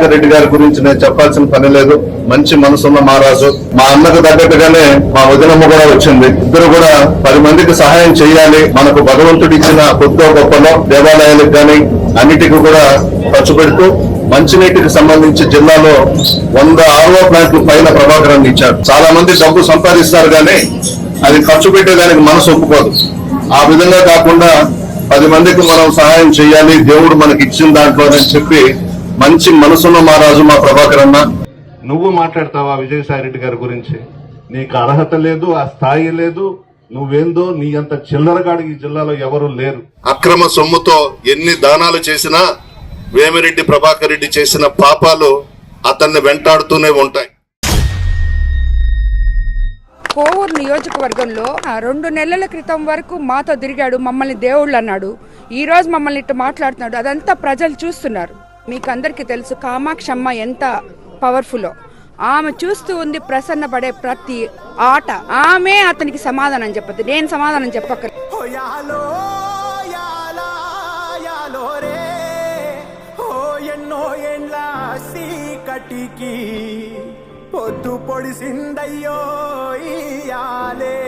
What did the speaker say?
ప్రభాకర్ రెడ్డి గారి గురించి నేను చెప్పాల్సిన పని లేదు. మంచి మనసున్న మహారాజు. మా అన్నకు తగ్గట్టుగానే మా వదినమ్మ కూడా వచ్చింది. ఇద్దరు కూడా పది మందికి సహాయం చేయాలి. మనకు భగవంతుడు ఇచ్చిన కొద్దో గొప్పలో దేవాలయాలకు కానీ అన్నిటికీ కూడా ఖర్చు పెడుతూ మంచినీటికి సంబంధించి జిల్లాలో వంద ఆరో ప్లాంట్లు పైన ప్రభాకరాన్ని ఇచ్చారు. చాలా మంది డబ్బు సంపాదిస్తారు కానీ అది ఖర్చు పెట్టేదానికి మనసు ఒప్పుకోదు. ఆ విధంగా కాకుండా పది మందికి మనం సహాయం చేయాలి. దేవుడు మనకి ఇచ్చిన దాంట్లో అని చెప్పి మంచి మనసున్న మహారాజు మా ప్రభాకర్ అన్న. నువ్వు మాట్లాడతావా విజయసాయి రెడ్డి గారి గురించి? నీకు అర్హత లేదు ఆ స్థాయి లేదు. నువ్వేందో నీ అంత చిల్లరగాడు ఈ జిల్లాలో ఎవరు లేరు. అక్రమ సొమ్ముతో ఎన్ని దానాలు చేసినా వేమిరెడ్డి ప్రభాకర్ రెడ్డి చేసిన పాపాలు అతన్ని వెంటాడుతూనే ఉంటాయి. కోవూరు నియోజకవర్గంలో ఆ, రెండు నెలల క్రితం వరకు మాతో తిరిగాడు మమ్మల్ని దేవుళ్ళు అన్నాడు ఈ రోజు మమ్మల్ని ఇట్లా మాట్లాడుతున్నాడు. అదంతా ప్రజలు చూస్తున్నారు. మీకు అందరికీ తెలుసు కామాక్షమ్మ ఎంత పవర్ఫుల్లో ఆమె చూస్తూ ఉంది ప్రసన్న పడే ప్రతి ఆట. ఆమె అతనికి సమాధానం చెప్పదు. నేను సమాధానం చెప్పక పొద్దు పొడిసిందయ్యో ఇయాలే